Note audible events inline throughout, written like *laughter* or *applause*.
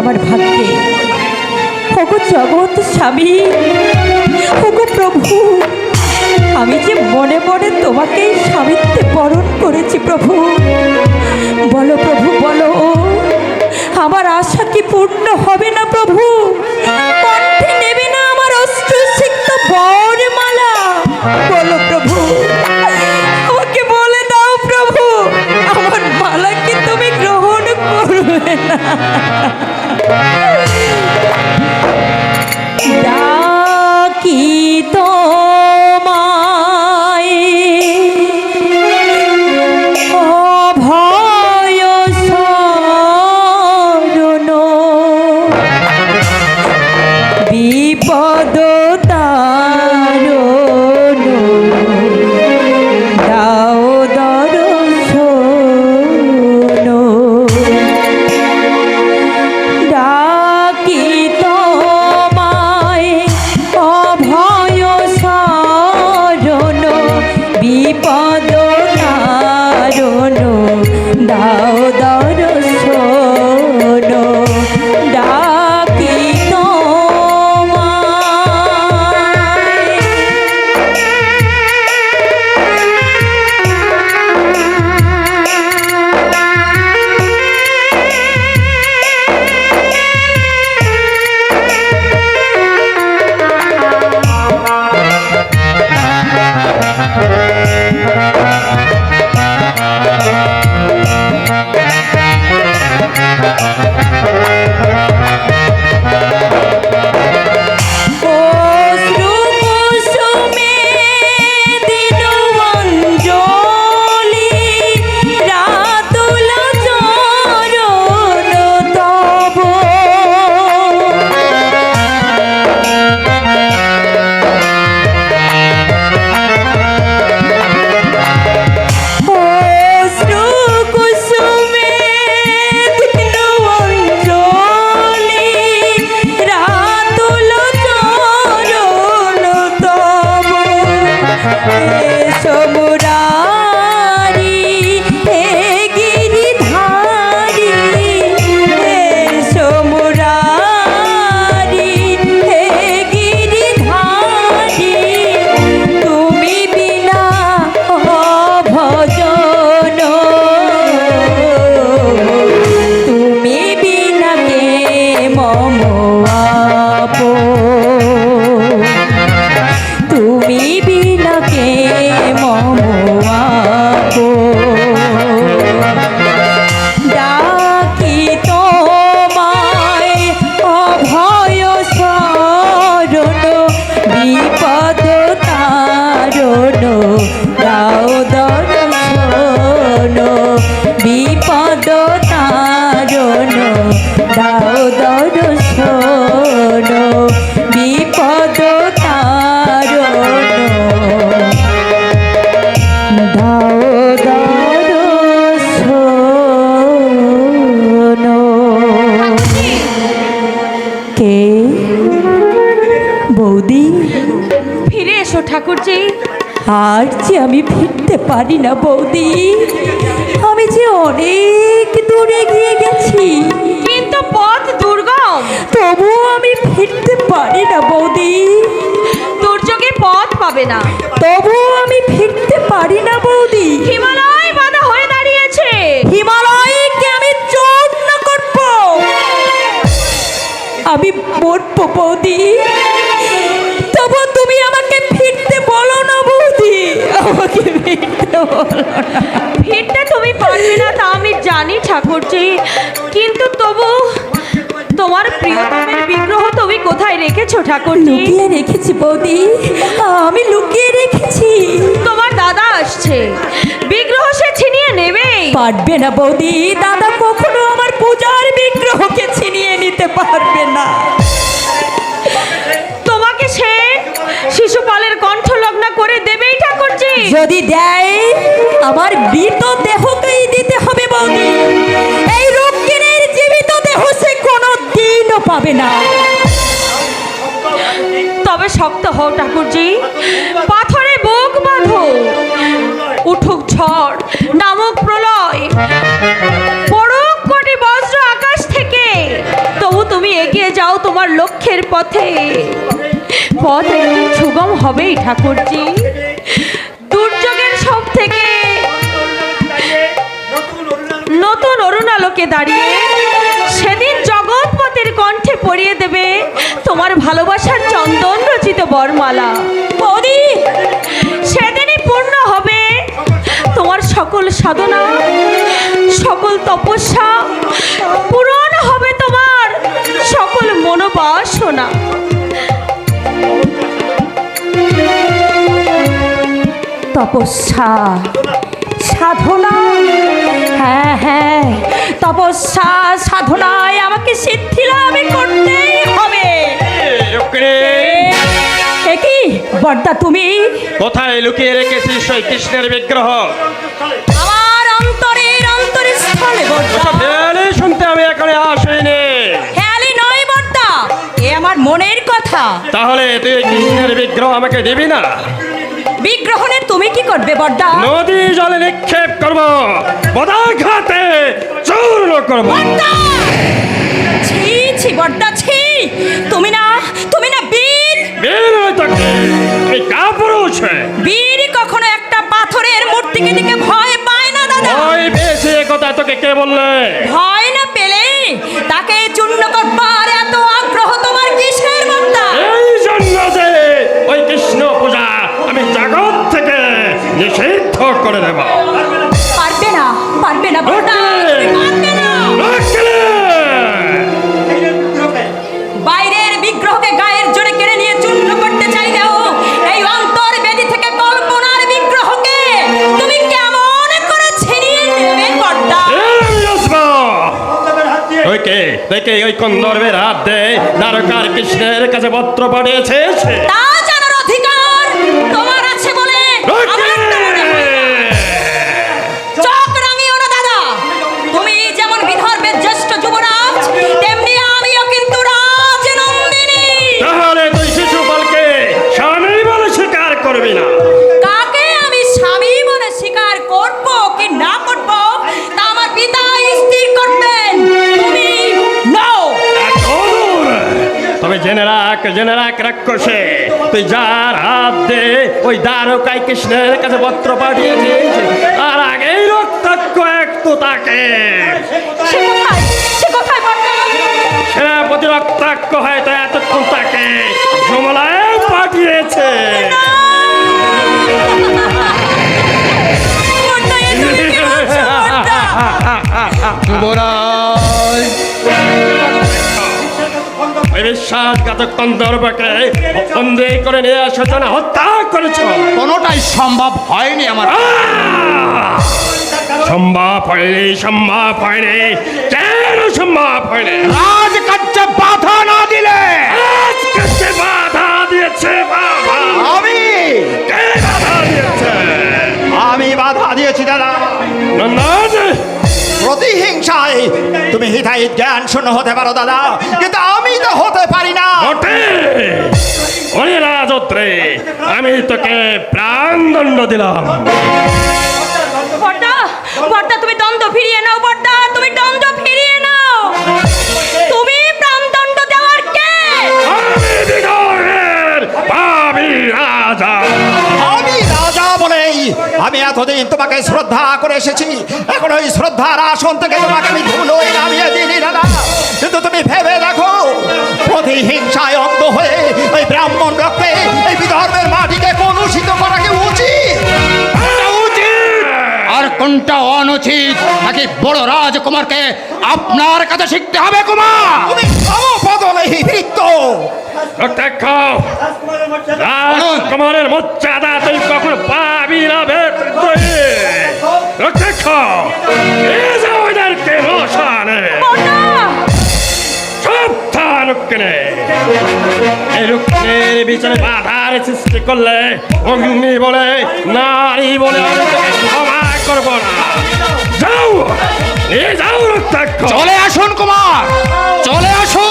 আমার ভাগ্যে। ওগো জগৎ স্বামী, ওগো প্রভু, আমি যে মনে মনে তোমাকে স্বামীত্বে বরণ করেছি প্রভু। বলো প্রভু, বলো, আমার আশা কি পূর্ণ হবে না প্রভু? নেবে না আমার অস্ত্রসিক্ত বরমালা। বলো প্রভু না *laughs* ঠাকুরজি। আর যে আমি ফিরতে পারি না বৌদি আমি যে অনেক দূরে গিয়ে গেছি। কিন্তু পথ দুর্গম। তবুও আমি ফিরতে পারি না বৌদি। দুর্যোগে পথ পাবে না। তবুও আমি ফিরতে পারি না বৌদি। হিমালয় বাধা হয়ে দাঁড়িয়েছে। হিমালয়কে আমি চোখ না করব। আমি মরবো বৌদি। তবু তুমি আমাকে ফিরতে বলো না বৌদি আমাকে ফিরতে বলো ফিরতে তুমি পারবে না তা আমি জানি ঠাকুরজি। কিন্তু তবু তোমার প্রিয়তমের বিগ্রহ তুমি কোথায় রেখেছো ঠাকুরজি? লুকিয়ে রেখেছি বৌদি আমি লুকিয়ে রেখেছি। তোমার দাদা আসছে। বিগ্রহ সে ছিনিয়ে নেবেই পারবে না বৌদি দাদা কখনো আমার পূজার বিগ্রহকে ছিনিয়ে নিতে পারবে না। তোমাকে সে শিশুপালের কণ্ঠ লগ্ন করে দেবেই ঠাকুরজি। যদি দেয় আমার মৃত দেহকেই দিতে হবে বৌদি। এই রক্ষিণের জীবিত দেহ সে কোনো দিনও পাবে না। তবে শক্ত হও ঠাকুরজি। পাথরে বুক বাঁধো। উঠুক ঝড় নামক প্রলয়। পড়ুক কোটি বজ্র আকাশ থেকে। তবু তুমি এগিয়ে যাও তোমার লক্ষ্যের পথে। পথ সুগম হবেই ঠাকুরজি। দুর্যোগের সব থেকে নতুন অরুণালোকে দাঁড়িয়ে সেদিন জগৎপথের কণ্ঠে পরিয়ে দেবে তোমার ভালোবাসার চন্দন রচিত বরমালা। সেদিনই পূর্ণ হবে তোমার সকল সাধনা, সকল তপস্যা, পূরণ হবে তোমার সকল মনোবাসনা। তপস্যা। সাধনা। হ্যাঁ হ্যাঁ। তপস্যা সাধনায় আমাকে সিদ্ধি লাভ করতেই হবে। কি? বর্দা তুমি? কোথায় লুকিয়ে রেখেছিস ওই কৃষ্ণের বিগ্রহ? আমার অন্তরের অন্তরস্থলে বর্দা। ফেলে শুনতে আমি এখানে আসিনি। মনের কথা। তাহলে তুই কৃষ্ণের বিগ্রহ আমাকে দিবি না? বিগ্রহণে তুমি কি করবে বর্দা নদী জলে নিক্ষেপ করব পদাঘাতে চূর্ণ করব। ছি ছি বর্দা ছি! তুমি না তুমি না বীর? বের থাকে এই কাপুরুষ বীর কখনো একটা পাথরের মূর্তিকে দিকে ভয় পায় না দাদা। ওই বেশি কথা তোকে কে বললে? ভয় করে দেব পারবে না পারবে না বাইরের বিগ্রহকে গায়ের জোরে কেড়ে নিয়ে চূর্ণ করতে চাইলেও এই অন্তর বেদি থেকে কল্পনার বিগ্রহকে তুমি কেমন করে ছিনিয়ে নেবে বর্দা ওই কে? দেখে ওই কন্দর্বের হাত দে। দ্বারকার কৃষ্ণের কাছে পত্র পাঠিয়েছে। জেনে রাখ জেনে রাখ রাক্ষসে তুই যার হাত দে ওই দ্বারকায় কৃষ্ণের কাছে পত্র পাঠিয়েছিস আর আগেই রক্তাক্ষ এক তো তাকে সেনাপতি রক্তাক্ষ হয়তো এতক্ষণ তাকে জমলায় পাঠিয়েছে? যুবরাজ। বিশ্বাসঘাতক কন্দর্পকে বন্দী করে নিয়ে আসার হত্যা করেছ। কোনোটাই সম্ভব হয়নি আমার। সম্ভব হয়নি সম্ভব হয়নি। কেন সম্ভব হয়নি? রাজকার্যে বাধা না দিলে। বাধা দিয়েছে বাবা। আমি। কে বাধা দিয়েছে? আমি বাধা দিয়েছি দাদা। নন্দন প্রতিহিংসায় তুমি হিতাই জ্ঞান শূন্য হতে পারো দাদা। কিন্তু আমি তো হতে পারি না। রাজত্রে আমি তোকে প্রাণ দণ্ড দিলাম তুমি দণ্ড ফিরিয়ে নাও আমি এতদিন তোমাকে শ্রদ্ধা করে এসেছি। এখন ওই শ্রদ্ধার আসন থেকে তোমাকে আমি ধুলোয় নামিয়ে দিই দাদা। কিন্তু তুমি ভেবে দেখো প্রতিহিংসায় অন্ধ হয়ে ওই ব্রাহ্মণ রক্তে এই বিধর্মের মাটিকে কলুষিত করা কি উচিত? আর কোনটা অনুচিত? নাকি বড় রাজকুমারকে আপনার কাছে শিখতে হবে কুমার? রক্তাক্ষ রাজকুমারের মর্যাদা তুই কখনো পাবি না বিচারে বাধার সৃষ্টি করলে অগ্নি বলে নারী বলে ক্ষমা করব না যাও এ যাও চলে আসুন কুমার চলে আসুন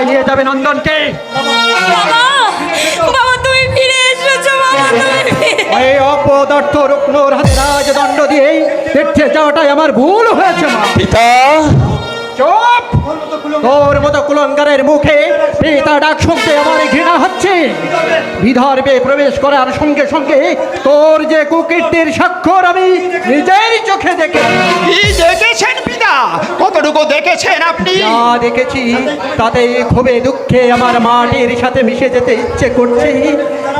কোথায় নিয়ে যাবে নন্দনকে? এই বাবা বাবা অপদার্থ রুগ্নর হাতে রাজদণ্ড দিয়েই তীর্থে যাওয়াটাই আমার ভুল হয়েছে মা। পিতা। চোপ! তোর মতো কুলঙ্গারের মুখে পিতা ডাক শুনতে আমার ঘৃণা হচ্ছে। বিদর্ভে প্রবেশ করার সঙ্গে সঙ্গে তোর যে কুকীর্তির স্বাক্ষর আমি নিজের চোখে দেখে দেখেছেন পিতা? কতটুকু দেখেছেন আপনি? যা দেখেছি তাতে খুবই দুঃখে আমার মাটির সাথে মিশে যেতে ইচ্ছে করছে।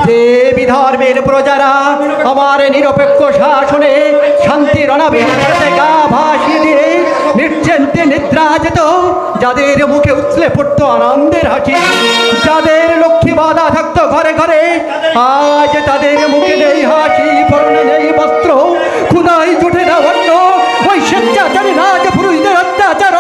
যে বিধর্মের প্রজারা আমার নিরপেক্ষ শাসনে শান্তির অনাবিল সাথে গা ভাসিয়ে দিয়ে নিশ্চিন্তে নিদ্রা যেত যাদের মুখে উছলে পড়তো আনন্দের হাসি, যাদের লক্ষ্মী বাধা থাকতো ঘরে ঘরে, আজ তাদের মুখে নেই হাসি পরনে নেই বস্ত্র খুদাই জুটে না অন্য ওই স্বেচ্ছাচারী রাজ পুরুষদের অত্যাচার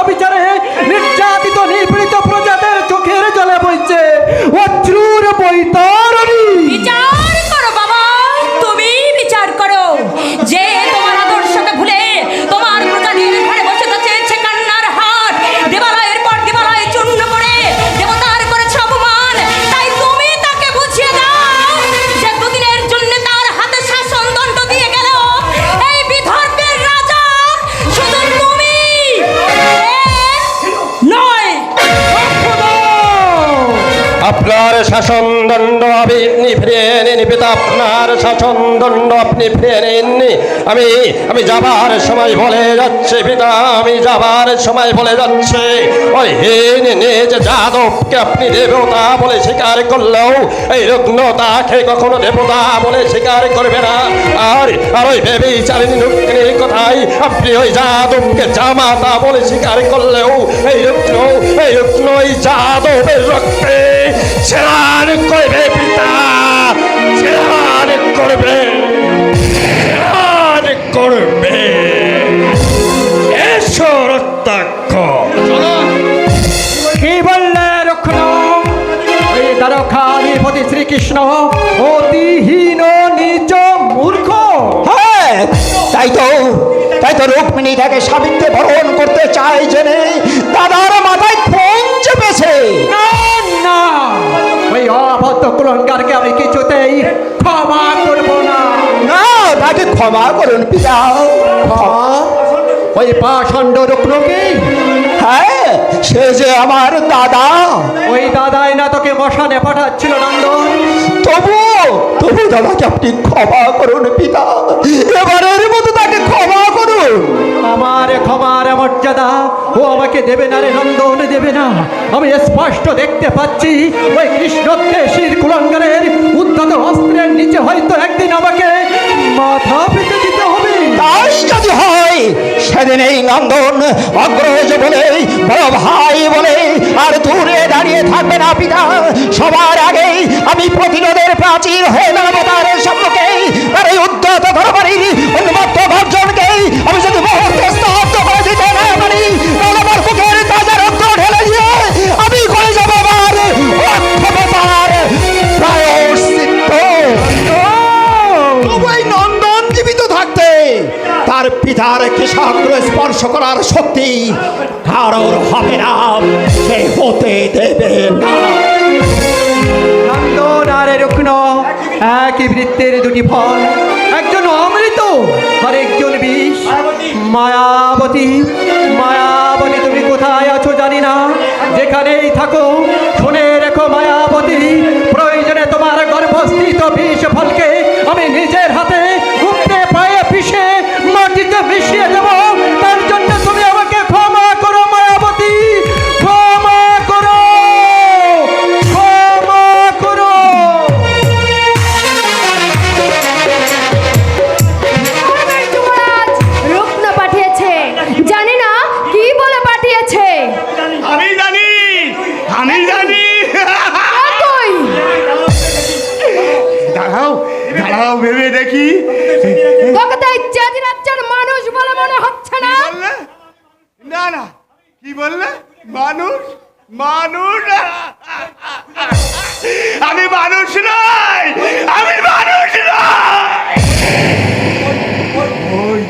শাসন দণ্ড পিতা, আপনার শাসন দণ্ড আপনি ফিরিয়ে নিননি। আমি আমি যাবার সময় বলে যাচ্ছে পিতা, আমি যাবার সময় বলে যাচ্ছে। ওই হীন নিজ যাদবকে আপনি দেবতা বলে স্বীকার করলেও, এই রুগ্নতাকে কখনো দেবতা বলে স্বীকার করবে না। আর আর ওই ভেবেই চালিনি রুক্মিণীর কথাই আপনি ওই যাদবকে জামাতা বলে স্বীকার করলেও, এই রুগ্ন এই রুগ্ন, এই যাদবের রক্তে স্নান করবে পিতা। স্নান করবে স্নান করবে। এসো রক্তাক্ষ। কি বললে রক্ষণ? ওই দ্বারকাধিপতি শ্রীকৃষ্ণ অতিহীন নিজ মূর্খ। হ্যাঁ তাই তো তাই তো রুক্মিণী তাকে সাবিত্রে বরণ করতে চায় জেনে দাদার মাথায় ফোন চেপেছে না অবদ্ধ কুলঙ্কারকে আমি কিছুতেই ক্ষমা করব না। না তাকে ক্ষমা করুন পিতা ওই পাষণ্ড রুগ্নকে হ্যাঁ সে যে আমার দাদা। ওই দাদাই না তোকে মশানে পাঠাচ্ছিল নন্দন। তবু তবু দাদাকে আপনি ক্ষমা করুন পিতা। এবারের মর্যাদা। ও আমাকে দেবে না রে নন্দন, দেবে না। আমি স্পষ্ট দেখতে পাচ্ছি, ওই কৃষ্ণদ্বেষীর কুলঙ্গরের উদ্ধত অস্ত্রের নিচে হয়তো একদিন আমাকে মাথা পেতে দিতে হবে। যদি হয়, সেদিন এই নন্দন বলে, বড় ভাই বলে, আর দূরে দাঁড়িয়ে থাকবে না পিতা। সবার আগেই আমি প্রতিরোধের প্রাচীর হয়ে দাঁড়াবো তার সম্মুখে আর এই ধরবাড়ির উন্মত্ত আমি শক্তি কারোর হবে না, সে হতে দেবে না। একই বৃত্তের দুটি ফল, একজন অমৃত আর একজন বিষ। মায়াবতী মায়াবতী, তুমি কোথায় আছো জানি না। যেখানেই থাকো, শুনে রেখো মায়াবতী, প্রয়োজনে তোমার গর্ভস্থিত বিষ। দাঁড়াও ভেবে দেখি। তোকে তো এই চাঁদি মানুষ বলে মনে হচ্ছে না। না না। কি বললে? মানুষ? মানুষ? আমি মানুষ নই। আমি মানুষ নই। ওই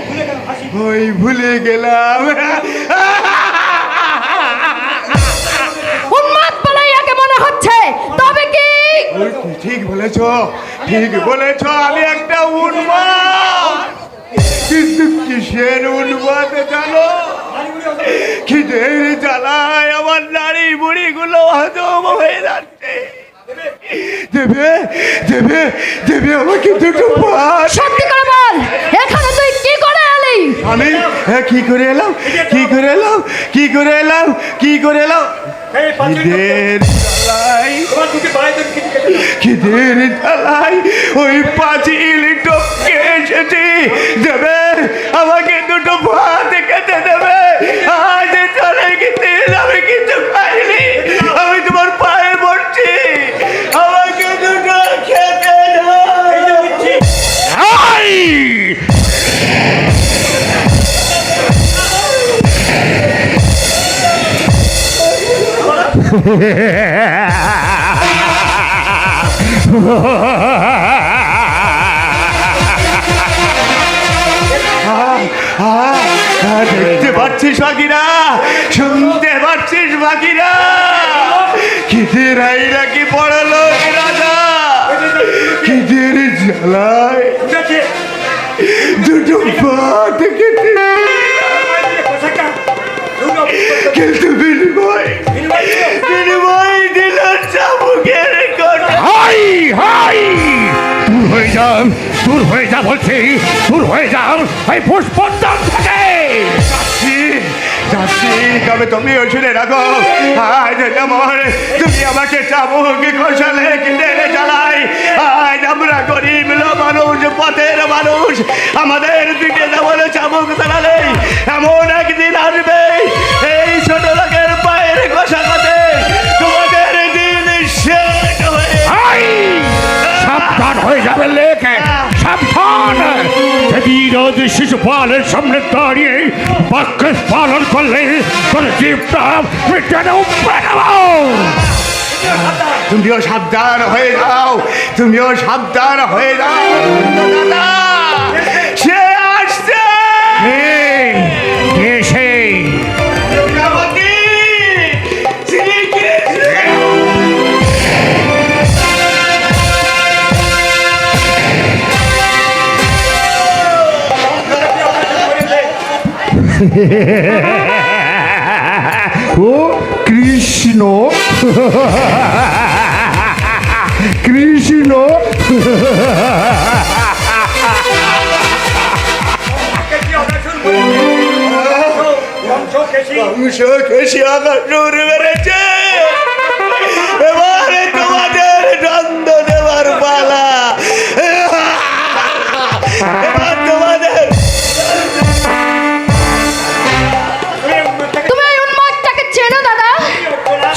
ওই ভুলে গেলাম। ঠিক বলেছ? ঠিক বলেছ আমি একটা উন্মাদ। কিন্তু কিসের উন্মাদ জানো? খিদের জ্বালায় আমার নারী বুড়ি গুলো হজম হয়ে যাচ্ছে। দেবে দেবে দেবে আমাকে দুটো ভাত সত্যি করে বল এখানে তুই কি করে এলি? আমি? হ্যাঁ কি করে এলাম? কি করে এলাম? কি করে এলাম? কি করে এলাম? খিদের জ্বালাই খিদের জ্বালাই ওই পাঁচিল টপকে এসেছি। দেবে? আমাকে দুটো ভাত খেতে দেবে? আজ চলে গেছে আমি কিছু খাইনি। আমি তোমার পায়ে পড়ছি। আমাকে দুটো খেতে আহ, *laughs* দেখতে পাচ্ছিস বাকিরা শুনতে পাচ্ছিস বাকিরা কিদের আইরা কি পড়ালো রাজা? কিদের জ্বালায় দুটো পাত কেটে কিন্তু বিনিময় বিনিময় দিল চাবুকের কোটা হাই হাই। দূর হয়ে যান দূর হয়ে যা বলছি, দূর হয়ে যান এই পুষ্পদ্দান থেকে। যাচ্ছি তবে তুমি ওই শুনে রাখো আজ যেমন তুমি আমাকে চাবুক কষালে কিনে জ্বালাই আজ আমরা গরিব মানুষ, পথের মানুষ। আমাদের দিকে যেমন চাবুক বীরজ শিশুপালের সামনে দাঁড়িয়ে বাক্য পালন করলে, তোর জীবটা মিটানো তুমিও সাবধান হয়ে যাও, তুমিও সাবধান হয়ে যাও। ও কৃষ্ণ কৃষ্ণ বংশ কেশি আকাশ উড়ে বেড়েছে এবারে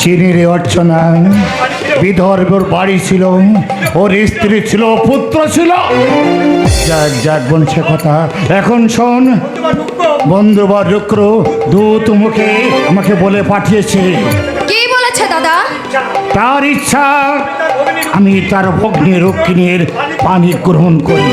চিনি রে অর্চনা। বিদর্ভর বাড়ি ছিল ওর স্ত্রী ছিল পুত্র ছিল। যাক যাক বলছে কথা এখন শোন। বন্ধু বা রুক্র দূত মুখে আমাকে বলে পাঠিয়েছে। কি বলেছে দাদা? তার ইচ্ছা আমি তার ভগ্নী রক্ষিণীর পানি গ্রহণ করি।